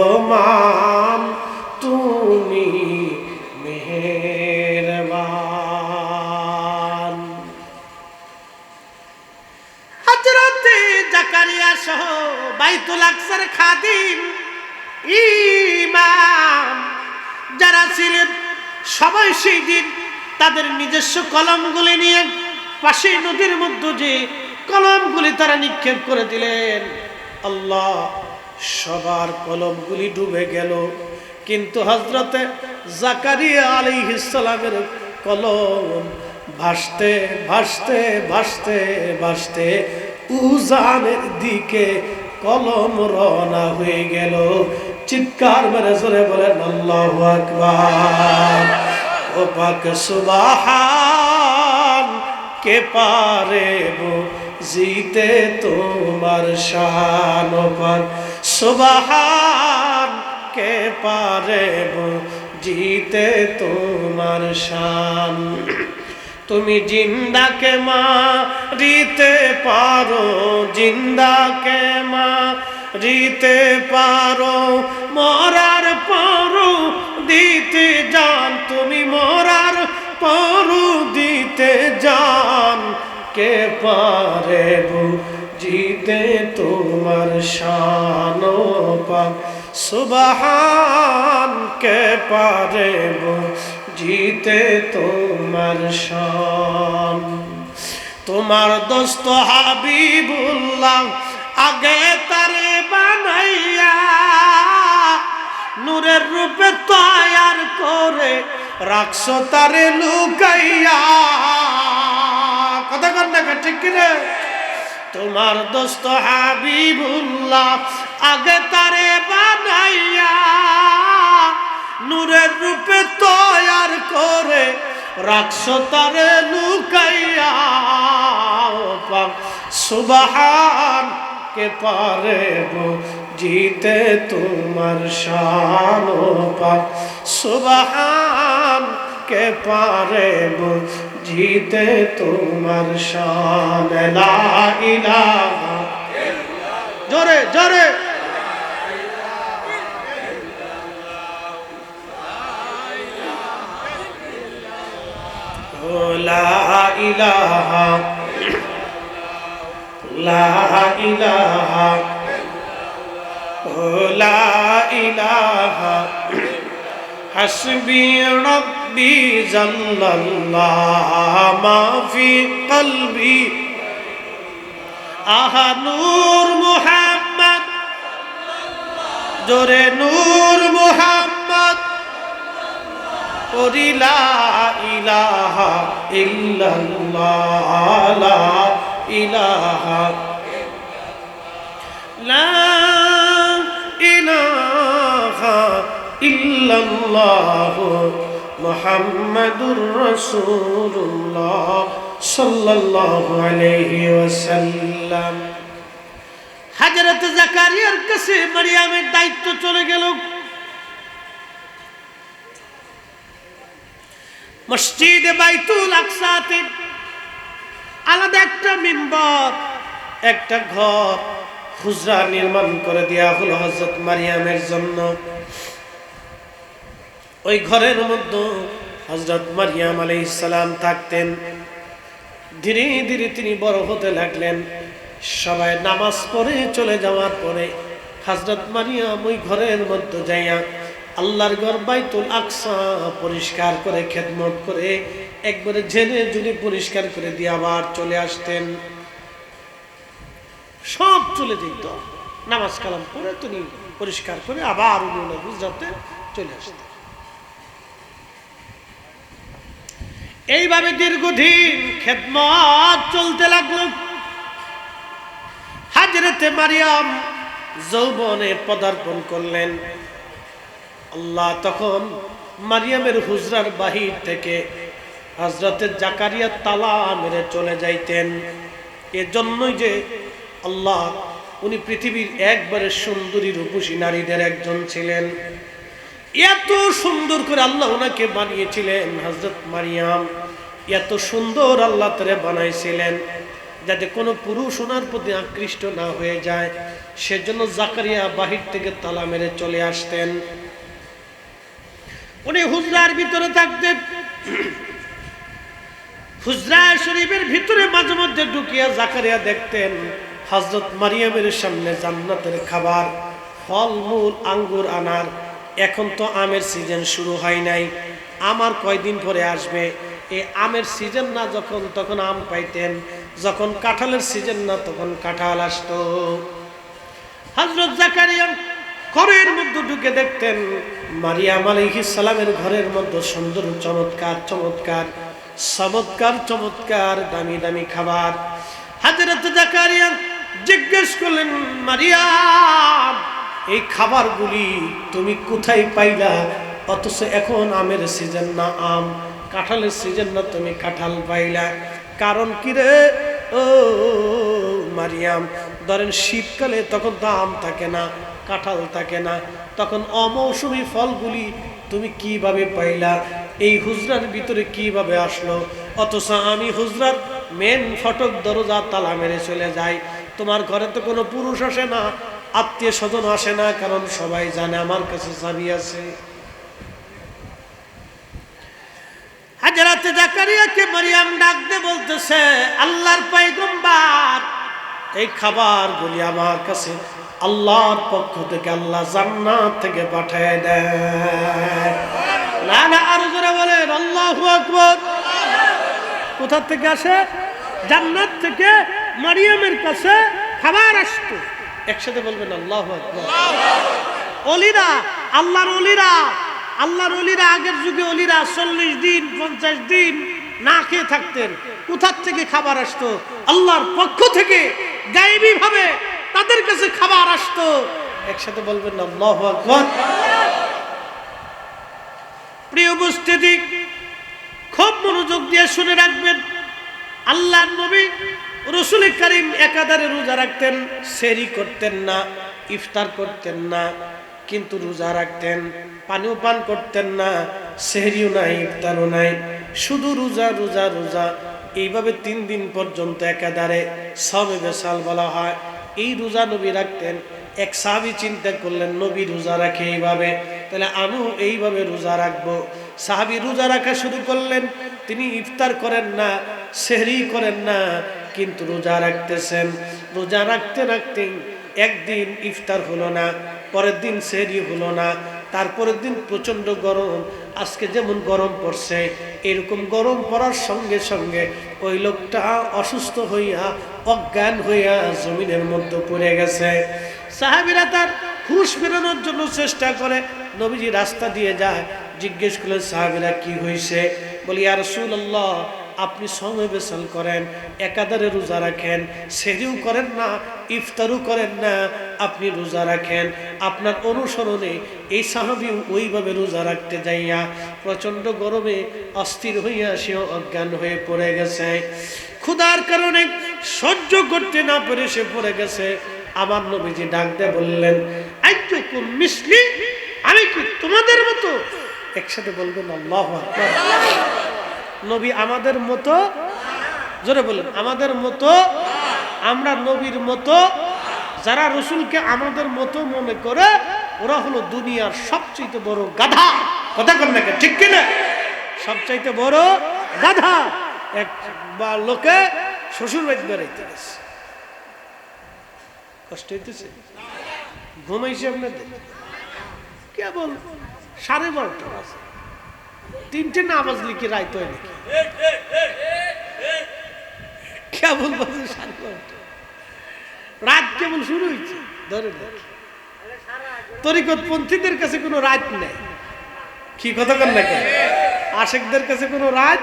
মাম তুমি মেহেরবান। হজরতে জাকারিয়া সহ বাইতুল আকসার খাদিম ইমাম যারা ছিলেন, সবাই সেই দিন তাদের নিজস্ব কলমগুলি নিয়ে পাশে নদীর মধ্যে যে কলমগুলি তারা নিক্ষেপ করে দিলেন। আল্লাহ সবার কলমগুলি ডুবে গেল। কিন্তু হজরতে জাকারিয়া আলী ইসলামের কলম ভাসতে ভাসতে ভাসতে ভাসতে উজানের দিকে কলম রওনা হয়ে গেল। চিৎকার মেরে জোরে বলেন, আল্লাহ আকবার। ও পাক, সুবাহান, কে পারে জিতে তোমার শান ও পাক। সুবাহান, কে পারে জিতে তোমার শান? তুমি জিন্দাকে মারিতে পারো, জিন্দাকে মা রিতে পারো। মরার পারো দিতে যান, তুমি মরার পারো দিতে যান। কে পারে জিতে তোমার শান পাক। সুবহান কে পারে জিতে তোমার শান। তোমার দোস্ত হাবিবুল্লাহ আগে তারে বানাইয়া নূরের রূপে তৈয়ার করে রাখছো, তারে লুকাইয়া। কথা কর না ঠিক কিরে তোমার দোস্ত হাবিবুল্লাহ আগে তারে বানাইয়া নূরের রূপে তৈয়ার করে রাখছো তারে লুকাইয়া। সুবাহান কে পারে গো জিতে তোমার শান পাক, সুবাহান কে পারে জিতে তোমার শান। জোরে জোরে। লা ইলাহা লা ইলাহা লা ইলাহা হাসবি রব قلبي جل الله ما في قلبي آها نور محمد جور نور محمد قل لا إله إلا الله لا إله لا إله إلا الله মুহাম্মাদুর রাসূলুল্লাহ সাল্লাল্লাহু আলাইহি ওয়াসাল্লাম। হযরত জাকারিয়ার কাছে মারিয়ামের দায়িত্ব চলে গেল। মসজিদে বাইতুল আকসাতে আলাদা একটা মিম্বর, একটা ঘর হুজরা নির্মাণ করে দেওয়া হলো হজরত মারিয়ামের জন্য। ওই ঘরের মধ্যে হজরত মারিয়াম আলাই ইসালাম থাকতেন। ধীরে ধীরে তিনি বড় হতে লাগলেন। সবাই নামাজ পড়ে চলে যাওয়ার পরে হজরত মারিয়াম ওই ঘরের মধ্যে যাইয়া আল্লাহর ঘর বাইতুল আকসা পরিষ্কার করে, খেদমত করে একবারে ঝেনে ঝুনে পরিষ্কার করে দিয়ে আবার চলে আসতেন। সব চলে যেত। নামাজ কালাম পরে তিনি পরিষ্কার করে আবার উনি গুজরাতে চলে আসতেন। এইভাবে দীর্ঘদিন খেদমত চলতে লাগল। হাজরতে মারিয়াম যৌবনে পদার্পণ করলেন। আল্লাহ তখন মারিয়ামের হুজরার বাহির থেকে হজরতের জাকারিয়া তালা মেরে চলে যাইতেন। এজন্যই যে আল্লাহ, উনি পৃথিবীর একবারে সুন্দরী রূপসী নারীদের একজন ছিলেন। এত সুন্দর করে আল্লাহ ওনাকে বানিয়েছিলেন হজরত মারিয়াম। এত সুন্দর আল্লাহ তারে বানাইছিলেন, যাতে কোনো পুরুষ ওনার প্রতি আকৃষ্ট না হয়ে যায়। সেজন্য জাকারিয়া বাহির থেকে তালা মেরে চলে আসতেন। উনি হুজরার ভিতরে থাকতেন হুজরা শরীফের ভিতরে মাঝে মধ্যে ঢুকিয়া জাকারিয়া দেখতেন হজরত মারিয়ামের সামনে জান্নাতের খাবার, ফলমূল, আঙ্গুর আনার। এখন তো আমের সিজন শুরু হয় নাই। আমার কয়দিন পরে আসবে? এই আমের সিজন না যখন, তখন আম পাইতেন। যখন কাঁঠালের সিজন না, তখন কাঁঠাল আসতো। হজরত জাকারিয়া ঘরের মধ্যে ঢুকে দেখতেন। মারিয়াম আলাইহিস সালামের ঘরের মধ্যে সুন্দর, চমৎকার চমৎকার চমৎকার চমৎকার, দামি দামি খাবার। হাজরত জাকারিয়া জিজ্ঞেস করলেন, মারিয়াম এই খাবারগুলি তুমি কোথায় পাইলা? অথচ এখন আমের সিজন না, আম। কাঁঠালের সিজন না তুমি কাঁঠাল পাইলা। কারণ কি রে? ও মারিয়াম, ধরেন শীতকালে তখন তো আম থাকে না, কাঁঠাল থাকে না। তখন অমৌসুমী ফলগুলি তুমি কীভাবে পাইলা? এই হুজরার ভিতরে কীভাবে আসলো? অথচ আমি হুজরার মেন ফটক দরজা তালা মেরে চলে যাই। তোমার ঘরে তো কোনো পুরুষ আসে না। আত্মীয় স্বজন আসে না, কারণ সবাই জানে আমার কাছে চাবি আছে। হাজারাতে জাকারিয়াকে মারিয়াম ডাক দে বলতেছে, আল্লাহর পাইগম্বার এই খাবারগুলি আমার কাছে আল্লাহর পক্ষ থেকে আল্লাহ জান্নাত থেকে পাঠিয়ে দেয় না না, আরও জোরে বলেন, আল্লাহু আকবার। কোথা থেকে আসে? জান্নাত থেকে মারিয়ামের কাছে খাবার আসতো। একসাথে বলবেন, আল্লাহু অলিরা, আল্লাহর অলিরা আল্লাহর অলিরা আগের যুগে অলিরা চল্লিশ দিন, পঞ্চাশ দিন না খেয়ে থাকতেন। কোথার থেকে খাবার আসতো? আল্লাহর পক্ষ থেকে গায়েবী ভাবে তাদের কাছে খাবার আসতো। একসাথে বলবেন, আল্লাহু আকবার। প্রিয় উপস্থিতি, খুব মনোযোগ দিয়ে শুনে রাখবেন। আল্লাহ নবী রসুল করিম একাধারে রোজা রাখতেন, সেরি করতেন না, ইফতার করতেন না, কিন্তু রোজা রাখতেন পানিও পান করতেন না, সেহরিও নাই, ইফতারও নাই, শুধু রোজা রোজা রোজা, এইভাবে তিন দিন পর্যন্ত একাধারে সবে বেসাল বলা হয়। এই রোজা নবী রাখতেন, এক সাহাবি চিন্তা করলেন, নবী রোজা রাখে এইভাবে, তাহলে আমিও এইভাবে রোজা রাখব। সাহাবি রোজা রাখা শুরু করলেন, তিনি ইফতার করেন না সেহরি করেন না কিন্তু রোজা রাখতেছেন। রোজা রাখতে রাখতে একদিন ইফতার হলো না, পরের দিন সেরি হলো না, তারপরের দিন প্রচণ্ড গরম, আজকে যেমন গরম পড়ছে, এরকম গরম পড়ার সঙ্গে সঙ্গে ওই লোকটা অসুস্থ হইয়া, অজ্ঞান হইয়া জমিনের মধ্যে পড়ে গেছে। সাহাবিরা তার হুশ ফেরানোর জন্য চেষ্টা করে, নবীজি রাস্তা দিয়ে যায়, জিজ্ঞেস করলেন, সাহাবিরা, কি হয়েছে বলি আর রসুল্লাহ আপনি সময় বেসাল করেন, একাধারে রোজা রাখেন সেরিও করেন না, ইফতারও করেন না, আপনি রোজা রাখেন। আপনার অনুসরণে এই সাহাবি ওইভাবে রোজা রাখতে যাইয়া প্রচণ্ড গরমে অস্থির হইয়া সেও অজ্ঞান হয়ে পড়ে গেছে। ক্ষুধার কারণে সহ্য করতে না পেরে সে পড়ে গেছে। আমার নবীজি ডাক বললেন আইতুকুম মিসলি আমি কি তোমাদের মতো। একসাথে বলবেন, আল্লাহ নবী আমাদের মতো? জোরে বলেন, আমাদের মতো? আমরা নবীর মতো? যারা রসুলকে আমাদের মতো মনে করে, ওরা হলো দুনিয়ার সবচেয়ে বড় গাধা। কথা কর না ঠিক কিনা? সবচাইতে বড় গাধা। এক বা লোকে শ্বশুর বাড়ি বেড়াইতে গেছে। কষ্ট হইতেছে? ঘুমাইছে আপনাদের? কেবল সাড়ে বারোটা বাজে। তিনটে নামাজ কি রাইত হয় নাকি বারোটা রাত কেবল শুরু হয়েছে, ধরে তরিকত পন্থীদের কাছে কোনো রাত নেই। কি কথা কর না কেন? আশেকদের কাছে কোনো রাত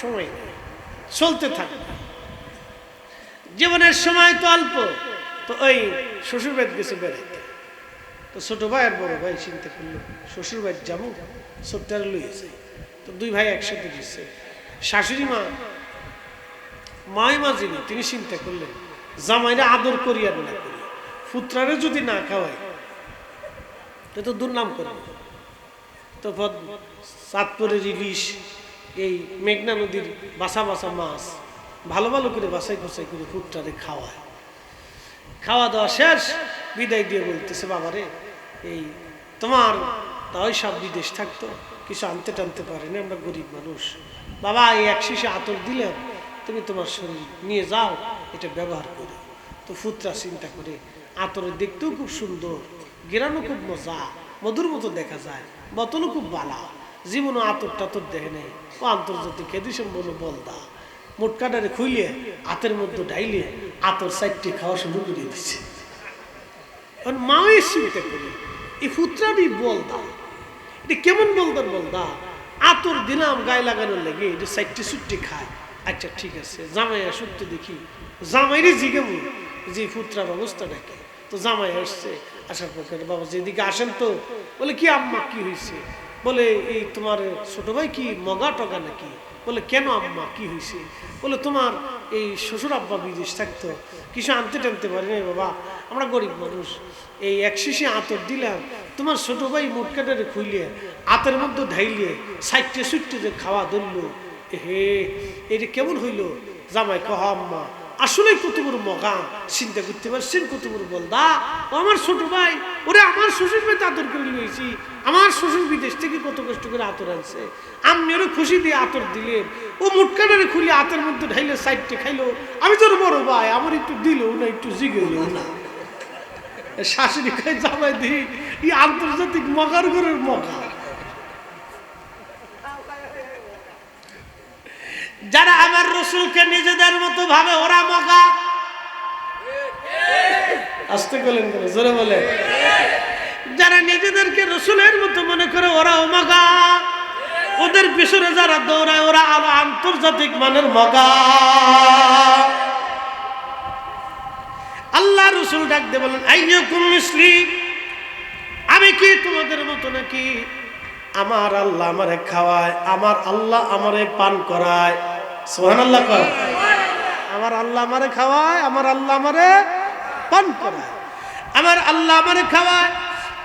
সময় চলতে থাকে। জীবনের সময় তো অল্প, তো ওই শ্বশুর বাড়ি গেছে বেড়াইতে তো ছোট ভাই আর বড় ভাই চিন্তা করল, শ্বশুর বাড়ি যাব? ছোট্টার লইয়েছে তো দুই ভাই একসাথে গেছে। শাশুড়ি মা, মাই মা যিনি, তিনি চিন্তা করলেন, জামাইরা আদর করি আর না করি পুত্রারে যদি না খাওয়াই তো তো দুর্নাম করবে তো চাঁদপুরের ইলিশ এই মেঘনা নদীর বাসা বাসা মাছ, ভালো ভালো করে বাছাই খোঁচাই করে ফুটটারে খাওয়ায়। খাওয়া দাওয়া শেষ, বিদায় দিয়ে বলতেছে, বাবারে এই তোমার তাই সব বিদেশ থাকতো, কিছু আনতে টানতে পারেনি, আমরা গরিব মানুষ। বাবা, এই এক শিশে আতর দিলাম তুমি তোমার শরীর নিয়ে যাও, এটা ব্যবহার করো। তো ফুতরা চিন্তা করে, আতরের দেখতেও খুব সুন্দর, গেরানো খুব মজা, মধুর মতো দেখা যায়, বোতলও খুব বালা। জীবনও আতর টাতর দেখে নেই, ও আন্তর্জাতিক এদিশন বলো বলদা। মোটকাটারে খুইলে, আতের মধ্যে ডাইলে আতর সাইডটি খাওয়া শুরু করে দিচ্ছে কারণ মায়ের চিন্তা করি এই ফুত্রাটি বলদা। এটা কেমন বলদার বলদা? আতর দিলাম, গায়ে লাগানোর লেগে এটা সাইডটি সুট্টি খায়। আচ্ছা ঠিক আছে জামাই আসুতে দেখি। জামাইরে জিগেমু যে ফুত্রার অবস্থাটা কি। তো জামাই আসছে, আসার পর বাবা, যেদিকে আসেন তো। বলে, কি আম্মা, কি হয়েছে বলে, এই তোমার ছোট ভাই কি মগা টগা নাকি? বলে, কেন আম্মা, কি হয়েছে বলে, তোমার এই শ্বশুর আব্বা বিদেশ থাকতো, কিছু আনতে টানতে পারি না বাবা, আমরা গরিব মানুষ। এই এক শিশি আতর দিলাম, তোমার ছোট ভাই মোটকাটারে খুইলে, আতের মধ্যে ঢাইলে, সাইটে সুইটে যে খাওয়া ধরলো। হে এটা কেমন হইল? জামাই কহ, আম্মা আসলে কত বড় মগা, চিন্তা করতে পারছেন কত বড় বলদা। আমার ছোট ভাই, ওরে আমার শ্বশুর ভাই আদর করে নিয়েছি, আমার শ্বশুর বিদেশ থেকে কত কষ্ট করে আতর আনছে। আমি ওরে খুশি দিয়ে আতর দিলে ও মুটকাটারে খুলে আতের মধ্যে ঢাইলে সাইডটে খাইলো। আমি তোর বড় ভাই, আমার একটু দিল না, একটু জিগেল না। শাশুড়ি খাই জামাই দিই এই আন্তর্জাতিক মগার ঘরের মগা। যারা আমার রসুলকে নিজেদের মতো ভাবে ওরা মগা। আসতে গেলেন জোরে বলে নিজেদেরকে রসুলের মতো মনে করে ওরা মগা ওদের পিছনে যারা দৌড়ায়, ওরা আরও আন্তর্জাতিক মানের মগা। আল্লাহ রসুল ডাক দিয়ে বলেন, আইয়কুম মিসলি, আমি কি তোমাদের মতো নাকি? আমার আল্লাহ আমারে খাওয়ায়, আমার আল্লাহ আমারে পান করায়। সোহান আল্লাহ কর আমার আল্লাহ আমারে খাওয়ায়, আমার আল্লাহ আমারে পান করায়। আমার আল্লাহ আমারে খাওয়ায়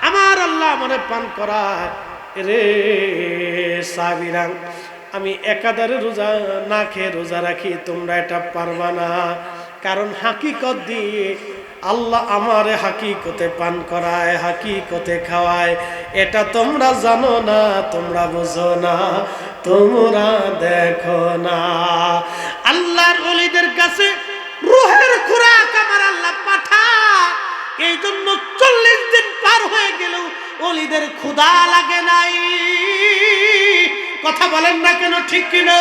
আমার আল্লাহ আমারে পান করায় রে সাবিরাং, আমি একাধারে রোজা না খেয়ে রোজা রাখি, তোমরা এটা পারবা না। কারণ হাকিকত দিয়ে আল্লাহ আমারে হাকিকতে পান করায়, হাকিকতে খাওয়ায়। এটা তোমরা জানো না, তোমরা বুঝো না, তোমরা দেখো না। আল্লাহর অলিদের কাছে রুহের খোরাক আমার আল্লাহ পাঠায়। এই জন্য চল্লিশ দিন পার হয়ে গেলেও অলিদের ক্ষুদা লাগে নাই। কথা বলেন না কেন, ঠিক কিনা?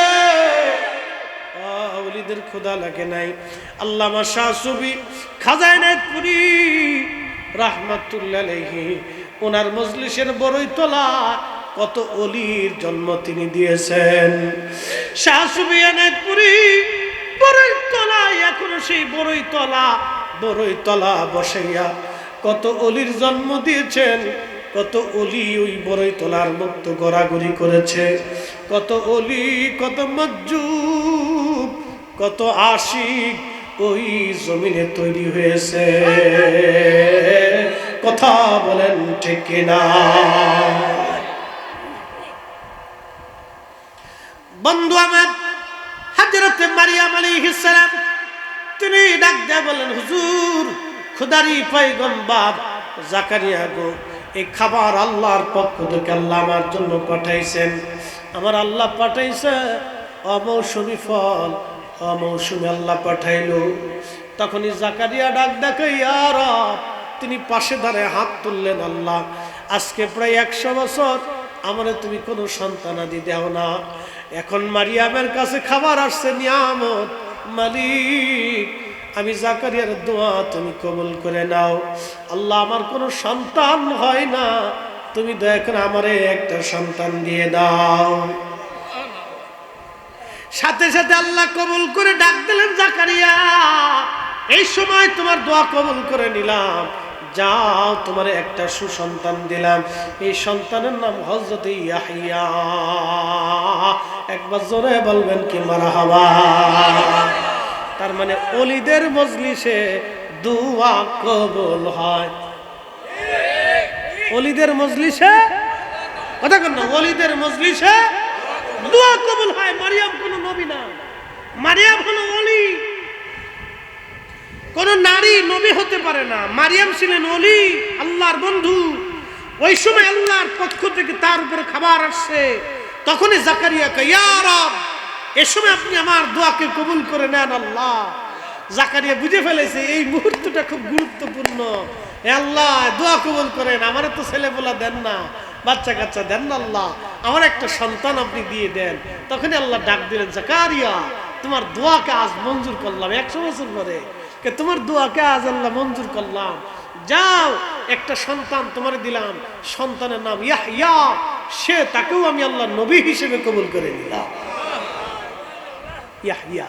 অলিদের ক্ষুধা লাগে নাই। আল্লামা শাহ সুবি খাজাইনাথ পুরি রাহমাতুল্লাহি ওনার মজলিসের বড়ই তোলা কত অলির জন্ম তিনি দিয়েছেন। শাহ সুবিয়ানাথ পুরি বড়ই তলা, এখনও সেই বড়ই তলা বড়ই তলা বসাইয়া কত অলির জন্ম দিয়েছেন। কত অলি ওই বড়ই তোলার মুক্ত গড়াগড়ি করেছে। কত অলি, কত মজ্জু কত আশিক ওই জমিনে তৈরি হয়েছে। কথা বলেন ঠিক কিনা? বন্ধু আমার হাজরতে মারিয়াম আলাইহিস সালাম, তিনি ডাক দেয়া বলেন, হুজুর, খুদারি পয়গম্বর জাকারিয়া গো এই খাবার আল্লাহর পক্ষ থেকে আল্লাহ আমার জন্য পাঠাইছেন। আমার আল্লাহ পাঠাইছে, অমৌসুমি ফল। অমৌসুমি আল্লাহ পাঠাইলো। তখনই জাকারিয়া ডাক দেখে আর তিনি পাশে দাঁড়ায় হাত তুললেন আল্লাহ। আজকে প্রায় একশো বছর আমারে তুমি কোনো সন্তানাদি দেও না। এখন মারিয়ামের কাছে খাবার আসছে, নিয়ামত মালিক। আমি জাকারিয়ার দোয়া তুমি কবুল করে নাও। আল্লাহ আমার কোনো সন্তান হয় না। তুমি দয়া করে আমারে একটা সন্তান দিয়ে দাও। সাথে সাথে আল্লাহ কবুল করে ডাক দিলেন, জাকারিয়া, এই সময় তোমার দোয়া কবুল করে নিলাম। যাও, তোমার একটা সুসন্তান দিলাম। এই সন্তানের নাম হজরত ইয়াহিয়া। একবার জোরে বলবেন কি মারা তার মানে অলিদের মজলিসে দুয়া কবুল হয়। অলিদের মজলিসে? কথা কেন অলিদের মজলিসে দোয়া কবুল হয়। মারিয়াম কোন নবী না। মারিয়াম হলো অলি। কোন নারী নবী হতে পারে না। মারিয়াম ছিলেন অলি, আল্লাহর বন্ধু। ওই সময় আল্লাহর পক্ষ থেকে তার উপরে খাবার আসছে। তখনই জাকারিয়া ইয়ারব এ সময় আপনি আমার দোয়াকে কবুল করে নেন আল্লাহ। জাকারিয়া বুঝে ফেলেছে, এই মুহূর্তটা খুব গুরুত্বপূর্ণ। আল্লাহ, দোয়া কবুল করেন, আমার তো ছেলে বলা দেন না বাচ্চা কাচ্চা দেন না আল্লাহ। আমার একটা সন্তান আপনি দিয়ে দেন। তখনই আল্লাহ ডাক দিলেন, জাকারিয়া, তোমার দোয়াকে আজ মঞ্জুর করলাম, একশো বছর পরে। তোমার দোয়াকে আজ আল্লাহ মঞ্জুর করলাম। যাও, একটা সন্তান তোমার দিলাম, সন্তানের নাম ইয়াহইয়া। সে তাকেও আমি আল্লাহ নবী হিসেবে কবুল করে নিলাম। يحيى.